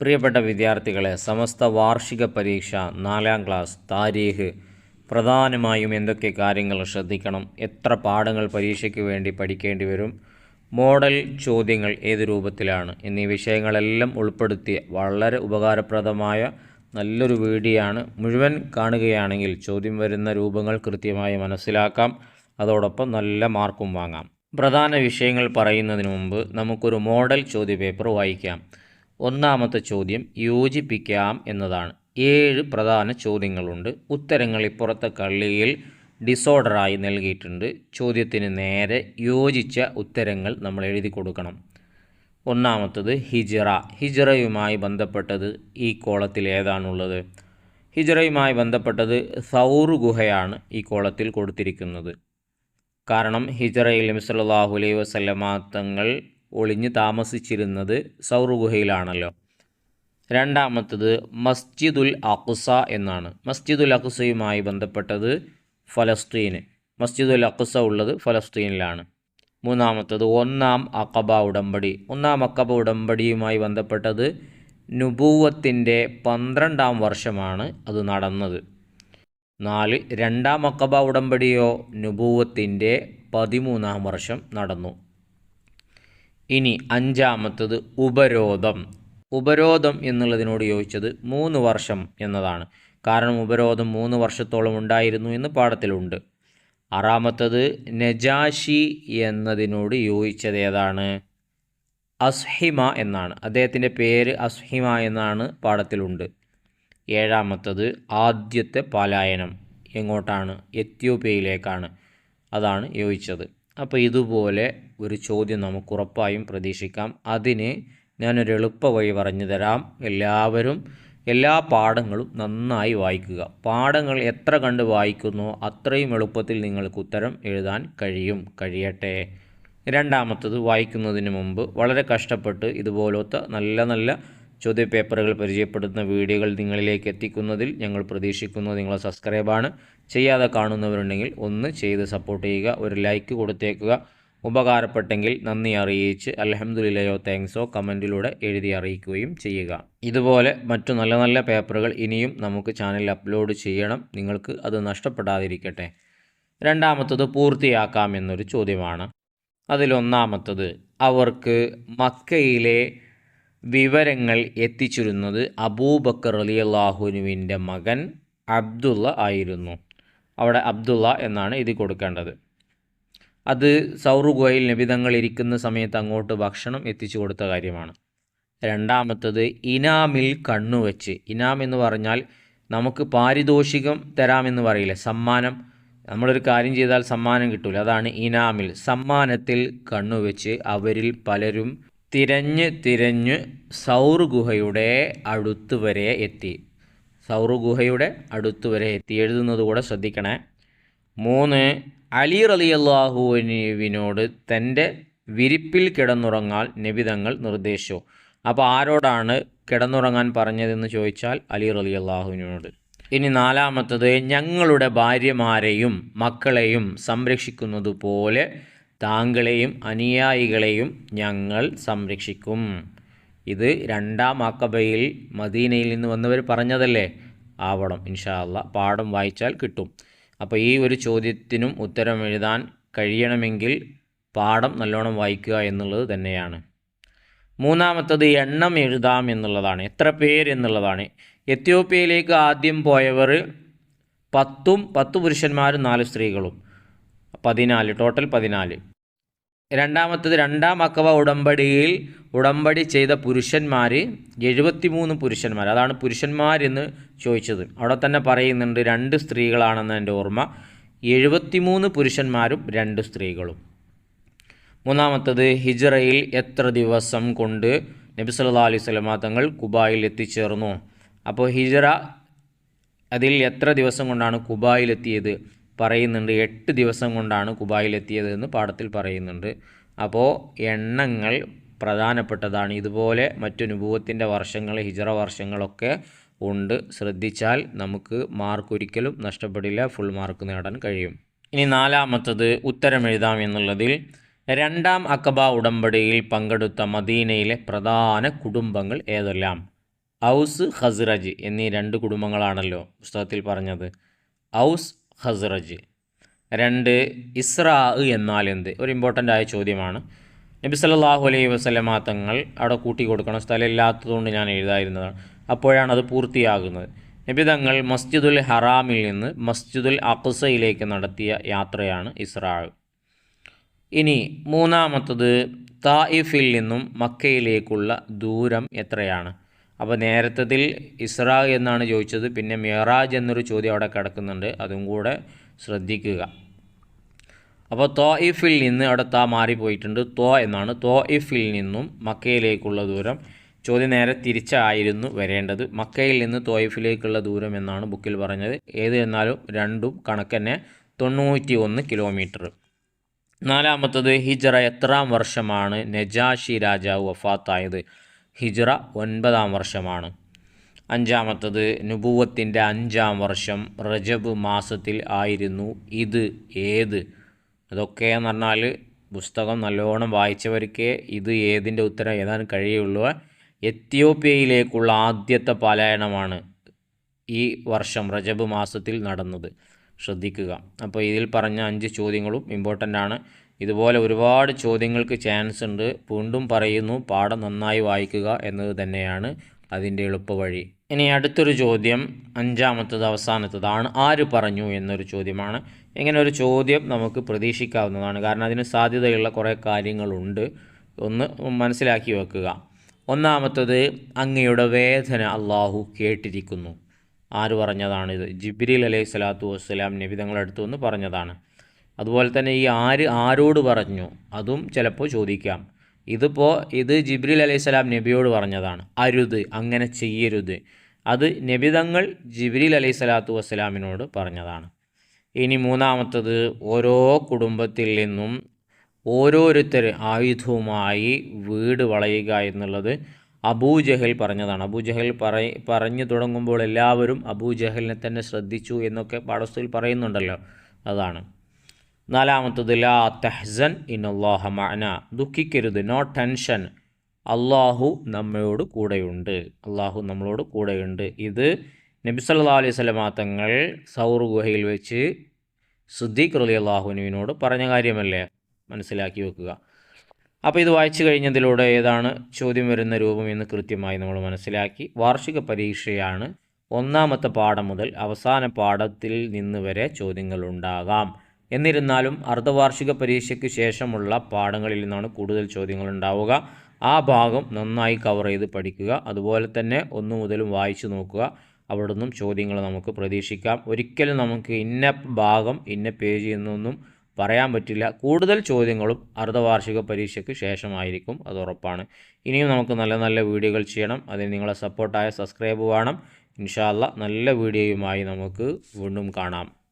പ്രിയപ്പെട്ട വിദ്യാർത്ഥികളെ സമസ്ത വാർഷിക പരീക്ഷ നാലാം ക്ലാസ് താരീഖ്. പ്രധാനമായും എന്തൊക്കെ കാര്യങ്ങൾ ശ്രദ്ധിക്കണം? എത്ര പാഠങ്ങൾ പരീക്ഷയ്ക്ക് വേണ്ടി പഠിക്കേണ്ടി വരും? മോഡൽ ചോദ്യങ്ങൾ ഏത് രൂപത്തിലാണ്? എന്നീ വിഷയങ്ങളെല്ലാം ഉൾപ്പെടുത്തിയ വളരെ ഉപകാരപ്രദമായ നല്ലൊരു വീഡിയോ ആണ് മുഴുവൻ കാണുകയാണെങ്കിൽ ചോദ്യം വരുന്ന രൂപങ്ങൾ കൃത്യമായി മനസ്സിലാക്കാം. അതോടൊപ്പം നല്ല മാർക്കും വാങ്ങാം. പ്രധാന വിഷയങ്ങൾ പറയുന്നതിന് മുമ്പ് നമുക്കൊരു മോഡൽ ചോദ്യപേപ്പർ വായിക്കാം. ഒന്നാമത്തെ ചോദ്യം യോജിപ്പിക്കാം എന്നതാണ്. ഏഴ് പ്രധാന ചോദ്യങ്ങളുണ്ട്. ഉത്തരങ്ങൾ ഇപ്പുറത്തെ കള്ളിയിൽ ഡിസോർഡറായി നൽകിയിട്ടുണ്ട്. ചോദ്യത്തിന് നേരെ യോജിച്ച ഉത്തരങ്ങൾ നമ്മൾ എഴുതി കൊടുക്കണം. ഒന്നാമത്തത് ഹിജറ. ഹിജറയുമായി ബന്ധപ്പെട്ടത് ഈ കോളത്തിൽ ഏതാണുള്ളത്? ഹിജറയുമായി ബന്ധപ്പെട്ടത് സൗർ ഗുഹയാണ് ഈ കോളത്തിൽ കൊടുത്തിരിക്കുന്നത്. കാരണം ഹിജറയിൽ നബി സല്ലല്ലാഹു അലൈഹി തങ്ങൾ ഒളിഞ്ഞ് താമസിച്ചിരുന്നത് സൗർ ഗുഹയിലാണല്ലോ രണ്ടാമത്തത് മസ്ജിദുൽ അഖുസ എന്നാണ്. മസ്ജിദുൽ അഖുസയുമായി ബന്ധപ്പെട്ടത് ഫലസ്തീന്. മസ്ജിദുൽ അഖുസ ഉള്ളത് ഫലസ്തീനിലാണ്. മൂന്നാമത്തത് ഒന്നാം അക്കബ ഉടമ്പടി. ഒന്നാം അക്കബ ഉടമ്പടിയുമായി ബന്ധപ്പെട്ടത് നുബൂവത്തിന്റെ പന്ത്രണ്ടാം വർഷമാണ് അത് നടന്നത്. നാല് രണ്ടാം അക്കബ ഉടമ്പടിയോ നുബൂവത്തിന്റെ പതിമൂന്നാം വർഷം നടന്നു. ഇനി അഞ്ചാമത്തത് ഉപരോധം. ഉപരോധം എന്നുള്ളതിനോട് യോജിച്ചത് മൂന്ന് വർഷം എന്നതാണ്. കാരണം ഉപരോധം മൂന്ന് വർഷത്തോളം ഉണ്ടായിരുന്നു എന്ന് പാഠത്തിലുണ്ട്. ആറാമത്തത് നജാഷി എന്നതിനോട് യോജിച്ചത് ഏതാണ്? അസ്ഹിമ എന്നാണ്. അദ്ദേഹത്തിന്റെ പേര് അസ്ഹിമ എന്നാണ് പാഠത്തിലുണ്ട്. ഏഴാമത്തത് ആദ്യത്തെ പലായനം എങ്ങോട്ടാണ്? എത്യോപ്യയിലേക്കാണ്. അതാണ് യോജിച്ചത്. അപ്പോൾ ഇതുപോലെ ഒരു ചോദ്യം നമുക്ക് ഉറപ്പായും പ്രതീക്ഷിക്കാം. അതിന് ഞാനൊരു എളുപ്പ വഴി പറഞ്ഞു തരാം. എല്ലാവരും എല്ലാ പാഠങ്ങളും നന്നായി വായിക്കുക. പാഠങ്ങൾ എത്ര കണ്ട് വായിക്കുന്നോ അത്രയും എളുപ്പത്തിൽ നിങ്ങൾക്ക് ഉത്തരം എഴുതാൻ കഴിയും. കഴിയട്ടെ. രണ്ടാമത്തത് വായിക്കുന്നതിന് മുമ്പ് വളരെ കഷ്ടപ്പെട്ട് ഇതുപോലത്തെ നല്ല നല്ല ചോദ്യപേപ്പറുകൾ പരിചയപ്പെടുത്തുന്ന വീഡിയോകൾ നിങ്ങളിലേക്ക് എത്തിക്കുന്നതിൽ ഞങ്ങൾ പ്രതീക്ഷിക്കുന്നത് നിങ്ങളെ സബ്സ്ക്രൈബാണ്. ചെയ്യാതെ കാണുന്നവരുണ്ടെങ്കിൽ ഒന്ന് ചെയ്ത് സപ്പോർട്ട് ചെയ്യുക. ഒരു ലൈക്ക് കൊടുത്തേക്കുക. ഉപകാരപ്പെട്ടെങ്കിൽ നന്ദി അറിയിച്ച് അലഹമുല്ലയോ താങ്ക്സോ കമന്റിലൂടെ എഴുതി അറിയിക്കുകയും ചെയ്യുക. ഇതുപോലെ മറ്റു നല്ല നല്ല പേപ്പറുകൾ ഇനിയും നമുക്ക് ചാനലിൽ അപ്ലോഡ് ചെയ്യണം. നിങ്ങൾക്ക് അത് നഷ്ടപ്പെടാതിരിക്കട്ടെ. രണ്ടാമത്തത് പൂർത്തിയാക്കാം എന്നൊരു ചോദ്യമാണ്. അതിലൊന്നാമത്തത് അവർക്ക് മക്കയിലെ വിവരങ്ങൾ എത്തിച്ചിരുന്നത് അബൂബക്കർ അലി അള്ളാഹുനുവിന്റെ മകൻ അബ്ദുള്ള ആയിരുന്നു. അവിടെ അബ്ദുള്ള എന്നാണ് ഇത് കൊടുക്കേണ്ടത്. അത് സൗറു ഗുഹയിൽ നിബിതങ്ങൾ ഇരിക്കുന്ന സമയത്ത് അങ്ങോട്ട് ഭക്ഷണം എത്തിച്ചു കൊടുത്ത കാര്യമാണ്. രണ്ടാമത്തത് ഇനാമിൽ കണ്ണുവെച്ച് ഇനാം എന്ന് പറഞ്ഞാൽ നമുക്ക് പാരിതോഷികം തരാമെന്ന് പറയില്ല? സമ്മാനം. നമ്മളൊരു കാര്യം ചെയ്താൽ സമ്മാനം കിട്ടില്ല അതാണ് ഇനാമിൽ. സമ്മാനത്തിൽ കണ്ണുവെച്ച് അവരിൽ പലരും തിരഞ്ഞ് തിരഞ്ഞ് സൗർ ഗുഹയുടെ അടുത്ത് വരെ എത്തി. സൗർ ഗുഹയുടെ അടുത്ത് വരെ എത്തി. എഴുതുന്നത് കൂടെ ശ്രദ്ധിക്കണേ. മൂന്ന് അലി റലി അള്ളാഹുവിനോട് തന്റെ വിരിപ്പിൽ കിടന്നുറങ്ങാൻ നിബിതങ്ങൾ നിർദ്ദേശിച്ചു. അപ്പോൾ ആരോടാണ് കിടന്നുറങ്ങാൻ പറഞ്ഞതെന്ന് ചോദിച്ചാൽ അലി റലി അള്ളാഹുവിനോട് ഇനി നാലാമത്തത് ഞങ്ങളുടെ ഭാര്യമാരെയും മക്കളെയും സംരക്ഷിക്കുന്നത് പോലെ താങ്കളെയും അനുയായികളെയും ഞങ്ങൾ സംരക്ഷിക്കും. ഇത് രണ്ടാം അക്കബയിൽ മദീനയിൽ നിന്ന് വന്നവർ പറഞ്ഞതല്ലേ? ആവണം. ഇൻഷാ അല്ല പാഠം വായിച്ചാൽ കിട്ടും. അപ്പോൾ ഈ ഒരു ചോദ്യത്തിനും ഉത്തരം എഴുതാൻ കഴിയണമെങ്കിൽ പാഠം നല്ലോണം വായിക്കുക എന്നുള്ളത് തന്നെയാണ്. മൂന്നാമത്തത് എണ്ണം എഴുതാം എന്നുള്ളതാണ്. എത്ര പേര് എന്നുള്ളതാണ്. എത്യോപ്യയിലേക്ക് ആദ്യം പോയവർ പത്തും പത്ത് പുരുഷന്മാരും നാല് സ്ത്രീകളും. പതിനാല് ടോട്ടൽ പതിനാല്. രണ്ടാമത്തത് രണ്ടാം അക്കവ ഉടമ്പടിയിൽ ഉടമ്പടി ചെയ്ത പുരുഷന്മാർ എഴുപത്തിമൂന്ന് പുരുഷന്മാർ അതാണ് പുരുഷന്മാരെന്ന് ചോദിച്ചത്. അവിടെ തന്നെ പറയുന്നുണ്ട് രണ്ട് സ്ത്രീകളാണെന്ന് എന്റെ ഓർമ്മ. എഴുപത്തിമൂന്ന് പുരുഷന്മാരും രണ്ട് സ്ത്രീകളും. മൂന്നാമത്തത് ഹിജറയിൽ എത്ര ദിവസം കൊണ്ട് നബി സല്ലാ അലൈഹി സ്വലമാ തങ്ങൾ കുബായിൽ എത്തിച്ചേർന്നു? അപ്പോൾ ഹിജറ അതിൽ എത്ര ദിവസം കൊണ്ടാണ് കുബായിലെത്തിയത് പറയുന്നുണ്ട്. എട്ട് ദിവസം കൊണ്ടാണ് കുബായിലെത്തിയത് എന്ന് പാഠത്തിൽ പറയുന്നുണ്ട്. അപ്പോൾ എണ്ണങ്ങൾ പ്രധാനപ്പെട്ടതാണ്. ഇതുപോലെ മറ്റു നുപൂവത്തിന്റെ വർഷങ്ങൾ ഹിജറ വർഷങ്ങളൊക്കെ ഉണ്ട്. ശ്രദ്ധിച്ചാൽ നമുക്ക് മാർക്ക് ഒരിക്കലും നഷ്ടപ്പെടില്ല. ഫുൾ മാർക്ക് നേടാൻ കഴിയും. ഇനി നാലാമത്തത് ഉത്തരം എഴുതാം എന്നുള്ളതിൽ രണ്ടാം അക്കബ ഉടമ്പടിയിൽ പങ്കെടുത്ത മദീനയിലെ പ്രധാന കുടുംബങ്ങൾ ഏതെല്ലാം? ഔസ് ഖസ്റജ് എന്നീ രണ്ട് കുടുംബങ്ങളാണല്ലോ പുസ്തകത്തിൽ പറഞ്ഞത്. ഔസ് ഖസ്റജ്. രണ്ട് ഇസ്രാ എന്നാൽ എന്ത്? ഒരു ഇമ്പോർട്ടന്റ് ആയ ചോദ്യമാണ്. നബി സല്ലാഹു അലൈഹി വസല്ലമ തങ്ങൾ അവിടെ കൂട്ടി കൊടുക്കണം. സ്ഥലം ഇല്ലാത്തതുകൊണ്ട് ഞാൻ എഴുതായിരുന്നതാണ് അപ്പോഴാണ് അത് പൂർത്തിയാകുന്നത്. നബി തങ്ങൾ മസ്ജിദുൽ ഹറാമിൽ നിന്ന് മസ്ജിദുൽ അഖ്സയിലേക്ക് നടത്തിയ യാത്രയാണ് ഇസ്രാ ഇനി മൂന്നാമത്തത് തായിഫിൽ നിന്നും മക്കയിലേക്കുള്ള ദൂരം എത്രയാണ്? അപ്പോൾ നേരത്തതിൽ ഇസ്ര എന്നാണ് ചോദിച്ചത്. പിന്നെ മിറാജ് എന്നൊരു ചോദ്യം അവിടെ കിടക്കുന്നുണ്ട്. അതും കൂടെ ശ്രദ്ധിക്കുക. അപ്പോൾ തോയിഫിൽ നിന്ന് അവിടെ താ മാറിപ്പോയിട്ടുണ്ട്. തോ എന്നാണ്. തോയിഫിൽ നിന്നും മക്കയിലേക്കുള്ള ദൂരം. ചോദ്യം നേരെ തിരിച്ചായിരുന്നു വരേണ്ടത്. മക്കയിൽ നിന്ന് തോയിഫിലേക്കുള്ള ദൂരം എന്നാണ് ബുക്കിൽ പറഞ്ഞത്. ഏത് എന്നാലും രണ്ടും കണക്കന്നെ തൊണ്ണൂറ്റി ഒന്ന് കിലോമീറ്റർ. നാലാമത്തത് ഹിജറ എത്രാം വർഷമാണ് നജാഷി രാജാവ് വഫാത്തായത്. ഹിജറ ഒൻപതാം വർഷമാണ്. അഞ്ചാമത്തത് നുപൂവത്തിന്റെ അഞ്ചാം വർഷം റജബ് മാസത്തിൽ ആയിരുന്നു. ഇത് ഏത്? അതൊക്കെ എന്ന് പറഞ്ഞാൽ പുസ്തകം നല്ലോണം വായിച്ചവർക്ക് ഇത് ഏതിന്റെ ഉത്തരം എഴുതാൻ കഴിയുള്ളൂ. എത്യോപ്യയിലേക്കുള്ള ആദ്യത്തെ പലായനമാണ് ഈ വർഷം റജബ് മാസത്തിൽ നടന്നത്. ശ്രദ്ധിക്കുക. അപ്പോൾ ഇതിൽ പറഞ്ഞ അഞ്ച് ചോദ്യങ്ങളും ഇമ്പോർട്ടന്റ് ആണ്. ഇതുപോലെ ഒരുപാട് ചോദ്യങ്ങൾക്ക് ചാൻസ് ഉണ്ട്. വീണ്ടും പറയുന്നു പാഠം നന്നായി വായിക്കുക എന്നത് തന്നെയാണ് അതിന്റെ എളുപ്പവഴി. ഇനി അടുത്തൊരു ചോദ്യം അഞ്ചാമത്തത് അവസാനത്തതാണ് ആര് പറഞ്ഞു എന്നൊരു ചോദ്യമാണ്. ഇങ്ങനെ ഒരു ചോദ്യം നമുക്ക് പ്രതീക്ഷിക്കാവുന്നതാണ്. കാരണം അതിന് സാധ്യതയുള്ള കുറേ കാര്യങ്ങളുണ്ട്. ഒന്ന് മനസ്സിലാക്കി വെക്കുക. ഒന്നാമത്തത് അങ്ങയുടെ വേദന അള്ളാഹു കേട്ടിരിക്കുന്നു. ആര് പറഞ്ഞതാണിത് ജിബ്രീൽ അലൈഹി സ്വലാത്തു വസ്സലാം നബി തങ്ങളടുത്തു വന്ന് പറഞ്ഞതാണ്. അതുപോലെ തന്നെ ഈ ആര് ആരോട് പറഞ്ഞു അതും ചിലപ്പോൾ ചോദിക്കാം. ഇതിപ്പോൾ ഇത് ജിബ്രിൽ അലൈഹിസ്സലാം നബിയോട് പറഞ്ഞതാണ് അരുത് അങ്ങനെ ചെയ്യരുത്. അത് നബിതങ്ങൾ ജിബ്രിൽ അലൈഹി സ്വലാത്തു വസ്സലാമിനോട് പറഞ്ഞതാണ്. ഇനി മൂന്നാമത്തത് ഓരോ കുടുംബത്തിൽ നിന്നും ഓരോരുത്തർ ആയുധവുമായി വീട് വളയുക എന്നുള്ളത് അബൂജഹൽ പറഞ്ഞതാണ്. അബൂജഹൽ പറ പറഞ്ഞു തുടങ്ങുമ്പോൾ എല്ലാവരും അബൂജഹലിനെ തന്നെ ശ്രദ്ധിച്ചു എന്നൊക്കെ പാഠസ്ഥയിൽ പറയുന്നുണ്ടല്ലോ. അതാണ്. നാലാമത്തത് ലാ തെഹ്സൻ ഇൻ അള്ളാഹ മഅന. ദുഃഖിക്കരുത് നോ ടെൻഷൻ. അള്ളാഹു നമ്മയോട് കൂടെയുണ്ട്. അള്ളാഹു നമ്മളോട് കൂടെയുണ്ട്. ഇത് നബി സല്ലാ അലൈഹി വസല്ലമ തങ്ങൾ സൗർ ഗുഹയിൽ വെച്ച് സുദ്ദീഖ് റലി അള്ളാഹുനുവിനോട് പറഞ്ഞ കാര്യമല്ലേ? മനസ്സിലാക്കി വെക്കുക. അപ്പോൾ ഇത് വായിച്ചു കഴിഞ്ഞതിലൂടെ ഏതാണ് ചോദ്യം വരുന്ന രൂപം എന്ന് കൃത്യമായി നമ്മൾ മനസ്സിലാക്കി. വാർഷിക പരീക്ഷയാണ് ഒന്നാമത്തെ പാഠം മുതൽ അവസാന പാഠത്തിൽ നിന്ന് വരെ ചോദ്യങ്ങൾ ഉണ്ടാകാം. എന്നിരുന്നാലും അർദ്ധവാർഷിക പരീക്ഷയ്ക്ക് ശേഷമുള്ള പാഠങ്ങളിൽ നിന്നാണ് കൂടുതൽ ചോദ്യങ്ങൾ ഉണ്ടാവുക ആ ഭാഗം നന്നായി കവർ ചെയ്ത് പഠിക്കുക. അതുപോലെ തന്നെ ഒന്നു മുതലും വായിച്ചു നോക്കുക. അവിടെ ചോദ്യങ്ങൾ നമുക്ക് പ്രതീക്ഷിക്കാം. ഒരിക്കലും നമുക്ക് ഇന്ന ഭാഗം ഇന്ന പേജ് എന്നൊന്നും പറയാൻ പറ്റില്ല. കൂടുതൽ ചോദ്യങ്ങളും അർദ്ധവാർഷിക പരീക്ഷയ്ക്ക് ശേഷമായിരിക്കും അത് ഉറപ്പാണ്. ഇനിയും നമുക്ക് നല്ല നല്ല വീഡിയോകൾ ചെയ്യണം. അതിന് നിങ്ങളെ സപ്പോർട്ടായ സബ്സ്ക്രൈബ് വേണം. ഇൻഷാല്ല നല്ല വീഡിയോയുമായി നമുക്ക് വീണ്ടും കാണാം.